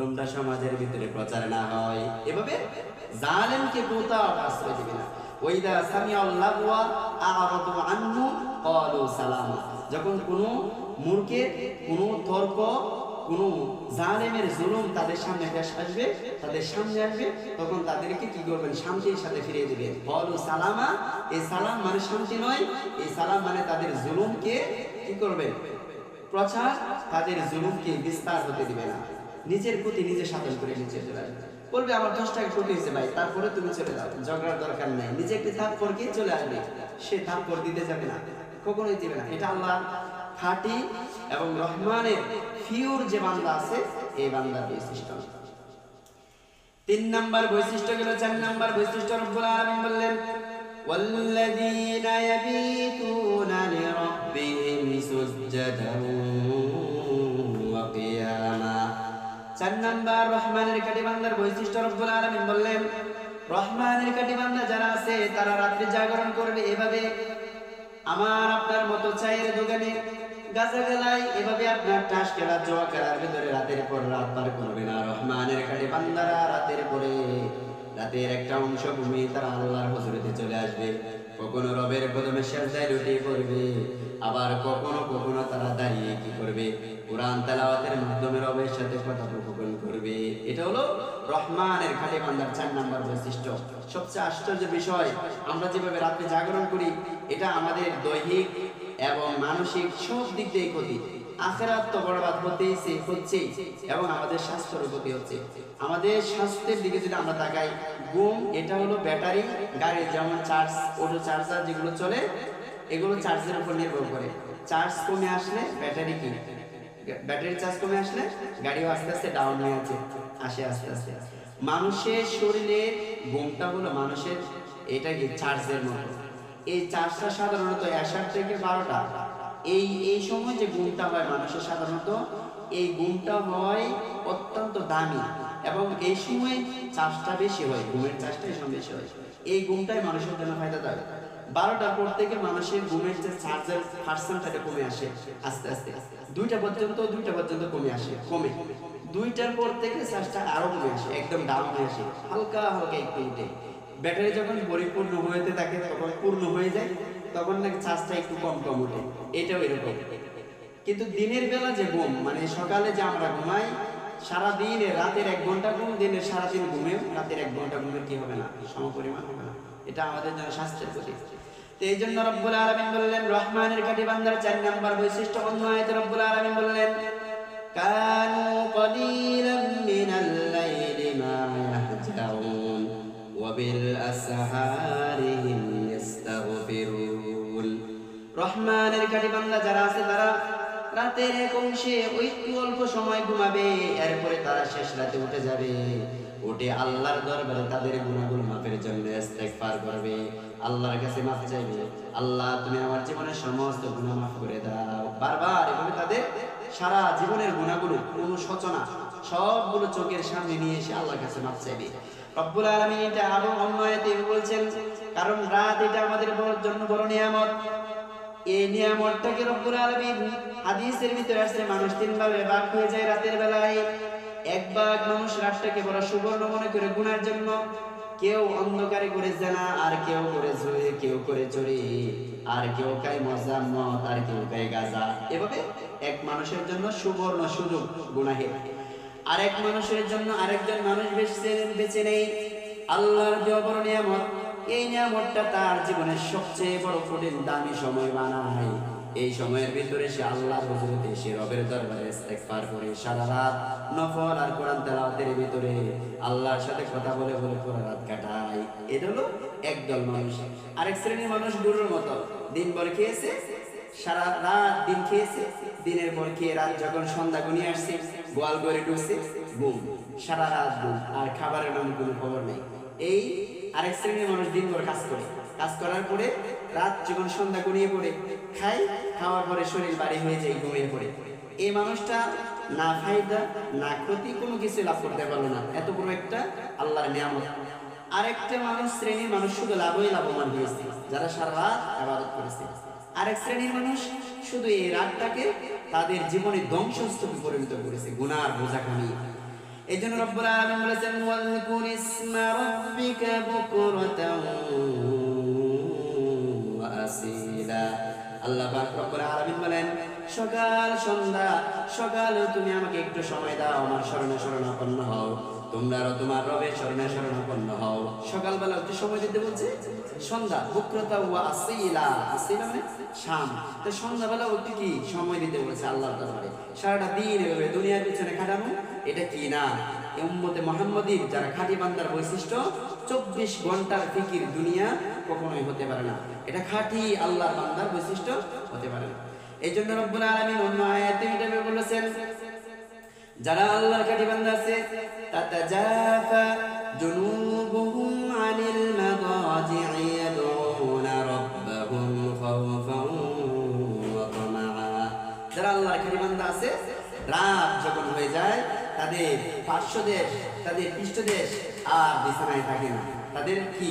জুলুমটা সমাজের ভিতরে প্রচার না হয়। এভাবে জালেমকে কোথাও আশ্রয় দিবে না। ওইদা ক্বালু সালামা। যখন কোনো মূর্খের কোনো তর্ক, কোনো জালেমের জুলুম তাদের সামনে আসবে, তাদের সামনে আসবে, তখন তাদেরকে কি করবেন? শান্তির সাথে ফিরিয়ে সালামা, এই সালাম মানে শান্তি নয়, এই সালাম মানে তাদের জুলুমকে কি করবেন প্রচার, তাদের জুলুমকে বিস্তার হতে দিবে না। নিজের প্রতি নিজে সাধন করে নিচে চলে আসবে বলবে আমার দশ টাকা ক্ষতি হয়েছে ভাই তারপরে তুমি চলে যাও ঝগড়ার দরকার নাই নিজে একটি থাপ পরকে চলে আসবে সে থাপ পর দিতে যাবে না কখনোই দিবে না এটা আল্লাহ খাঁটি এবং রহমানের ফিউর যে বান্দা আছে এই বান্দার বৈশিষ্ট্য তিন নাম্বার বৈশিষ্ট্য গেল চার নাম্বার বৈশিষ্ট্য রব্বুল আলামিন বললেন والذين يبيتون لربهم سجدا চার নাম্বার রহমানের কাটি বান্দার বৈশিষ্ট্য রব্বুল আলামিন বললেন, রহমানের কাটি যারা আছে, তারা রাত্রি জাগরণ করবে এভাবে। আমার আপনার মতো চায়ের দোকানে গাছা গেলাই এভাবে আপনার টাস খেলা জোয়া খেলার রাতের পর রাত করবে না। রহমানের কাটে রাতের পরে রাতের একটা অংশ ঘুমিয়ে তারা আল্লাহর হজরতে চলে আসবে। কখনো রবের কদমে সেজদায় লুটিয়ে পড়বে। আবার কখনো কখনো তারা দাঁড়িয়ে কি করবে? কোরআন তেলাওয়াতের মাধ্যমে রবের সাথে কথোপকথন করবে। এটা হলো রহমানের খালি বান্দার চার নাম্বার বৈশিষ্ট্য। সবচেয়ে আশ্চর্য বিষয়, আমরা যেভাবে রাত্রে জাগরণ করি, এটা আমাদের দৈহিক এবং মানসিক সব দিক দিয়ে ক্ষতি আখেরাত তো বরবাদ হতেইছে হচ্ছেই এবং আমাদের স্বাস্থ্যের ক্ষতি হচ্ছে। আমাদের স্বাস্থ্যের দিকে যদি আমরা তাকাই, ঘুম, এটা হলো ব্যাটারি, গাড়ির যেমন চার্জ অটো চার্জার যেগুলো চলে এগুলো চার্জের উপর নির্ভর করে। চার্জ কমে আসলে ব্যাটারি কি? ব্যাটারি চার্জ কমে আসলে গাড়িও আস্তে আস্তে ডাউন হয়ে আছে আসে আস্তে আস্তে। মানুষের শরীরে ঘুমটা হলো মানুষের এটা কি চার্জের মতো। এই চার্জটা সাধারণত এসার থেকে বারোটা। এই এই সময় যে ঘুমটা হয় মানুষের সাধারণত, এই ঘুমটা হয় অত্যন্ত দামি এবং এই সময় চার্জটা বেশি হয়, ঘুমের চার্জটা এই সময় বেশি হয়। এই ঘুমটাই মানুষের জন্য ফায়দা দেয় বারোটার পর থেকে মানুষের ঘুমের যে চার্জের পার্সেন্টটা কমে আসে, আস্তে আস্তে। দুইটা পর্যন্ত দুইটা পর্যন্ত কমে আসে, কমে। দুইটার পর থেকে চার্জটা আরও কমে আসে, একদম ডাউন হয়ে আসে, হালকা হালকা একটু উঠে ব্যাটারি যখন পরিপূর্ণ হতে থাকে, তখন পূর্ণ হয়ে যায়, তখন নাকি চার্জটা একটু কম কম ওঠে। এটাও এরকম। কিন্তু দিনের বেলা যে ঘুম মানে সকালে যে আমরা ঘুমাই সারা দিনে রাতের এক ঘণ্টা ঘুম, দিনের সারাদিন ঘুমেও, রাতের এক ঘণ্টা ঘুমের কি হবে না? সমপরিমাণ হবে না। এটা আমাদের জন্য স্বাস্থ্যের ক্ষতি তো এই জন্য রব্বুল আলামিন বললেন, রহমানের কাটি বান্দার চার নাম্বার বৈশিষ্ট্য অন্য আয়াতে রব্বুল আলামিন বললেন, কানু কলিলাম মিনাল মা ইয়াহজাউন ওয়া বিল আসহারি হুম ইস্তাগফিরুন রহমানের কাটি বান্দা যারা আছে রাতের এক অংশে ওই অল্প সময় ঘুমাবে, এরপরে তারা শেষ রাতে উঠে যাবে। উঠে আল্লাহর দরবারে তাদের গুণাগুলো মাফের জন্য ইস্তেগফার করবে। আল্লাহর কাছে মাফ চাইবে। আল্লাহ, তুমি আমার জীবনের সমস্ত গুনাহ মাফ করে দাও। বারবার এভাবে তাদের সারা জীবনের গুণাগুলো কোনো সচনা, সবগুলো চোখের সামনে নিয়ে এসে আল্লাহর কাছে মাফ চাইবে। রব্বুল আলামিন এটা আরও অন্য বলছেন, কারণ রাত এটা আমাদের জন্য বড় নিয়ামত। এই নিয়ামতটাকে রব্বুল আলামিন? হাদিসের ভিতরে মানুষ তিন ভাবে ভাগ হয়ে যায় রাতের বেলায়। এক ভাগ মানুষ রাতটাকে বড় সুবর্ণ মনে করে গুনার জন্য। কেউ অন্ধকারে করে জানা, আর কেউ করে কেউ করে আর কেউ মজা মদ আর কেউ গাজা। এভাবে এক মানুষের জন্য সুবর্ণ সুযোগ গুনাহের আরেক মানুষের জন্য আরেকজন মানুষ বেঁচে বেঁচে নেই আল্লাহর দেওয়া বড় নিয়ামত। এই নিয়ামতটা তার জীবনের সবচেয়ে বড় কঠিন, দামি সময় বানায়। এই সময়ের ভিতরে সে আল্লাহর হুজুরতে সে রবের দরবারে ইস্তেগফার করে সারা রাত নফল আর কোরআন তেলাওয়াতের ভিতরে আল্লাহর সাথে কথা বলে বলে পুরো রাত কাটায়। এটা হলো একদল মানুষ। আরেক শ্রেণির মানুষ গরুর মতো। দিনভর খেয়েছে, সারা রাত দিন খেয়েছে, দিনের পর খেয়ে রাত যখন সন্ধ্যা গুনিয়ে আসছে, গোয়াল করে ঢুকছে ঘুম, সারা রাত ঘুম, আর খাবারের নাম কোনো খবর নেই। এই আরেক শ্রেণির মানুষ দিনভর কাজ করে। কাজ করার পরে রাত যখন সন্ধ্যা গড়িয়ে পড়ে খায় খাওয়ার পরে শরীর বাড়ি হয়ে যায়, ঘুমিয়ে পড়ে। এই মানুষটা না ফায়দা, না ক্ষতি কোনো কিছু লাভ করতে পারল না। এত বড় একটা আল্লাহর নিয়ামত। আরেকটা মানুষ, শ্রেণির মানুষ শুধু লাভই লাভবান হয়েছে, যারা সারা রাত আবাদত করেছে। আরেক শ্রেণির মানুষ শুধু এই রাতটাকে তাদের জীবনে ধ্বংসস্তূপে পরিণত করেছে, গুনার বোঝা কামিয়ে এই জন্য রব্বুল আলামিন বলেছেন ইসমা বুকরাতাও ওয়া আল্লাহ পাক রব্বুল আলামিন বলেন, সকাল সন্ধ্যা, সকালে তুমি আমাকে একটু সময় দাও, আমার হও। তোমার হও। সকালবেলা একটু সময় দিতে বলছে, সন্ধ্যা বুক্রতা ও আসিলা। আসিলা মানে শাম। তো সন্ধ্যাবেলা একটু কি? সময় দিতে বলেছে আল্লাহ দরবারে। সারাটা দিন এভাবে দুনিয়ার পিছনে খাটানো এটা কি না? উম্মতে মোহাম্মদীর যারা খাঁটি বান্দার বৈশিষ্ট্য, চব্বিশ ঘণ্টার ফিকির দুনিয়া কখনোই হতে পারে না। এটা খাঁটি আল্লাহর বান্দার বৈশিষ্ট্য হতে পারে না। এই জন্য রব্বুল আলামিন অন্য আয়াতে এটা বলেছেন যারা আল্লাহর কাটি বান্দা আছে, তাতাজাফা জুনুবুহুম আনিল মাদাজি'i ইয়াদউনা রাব্বাহুম ওয়া তামাআ। যারা আল্লাহর কাটি বান্দা আছে, রাত যখন হয়ে যায় তাদের পার্শ্ব দেশ তাদের পৃষ্ঠদেশ আর বিছানায় থাকে না। তাদের কি?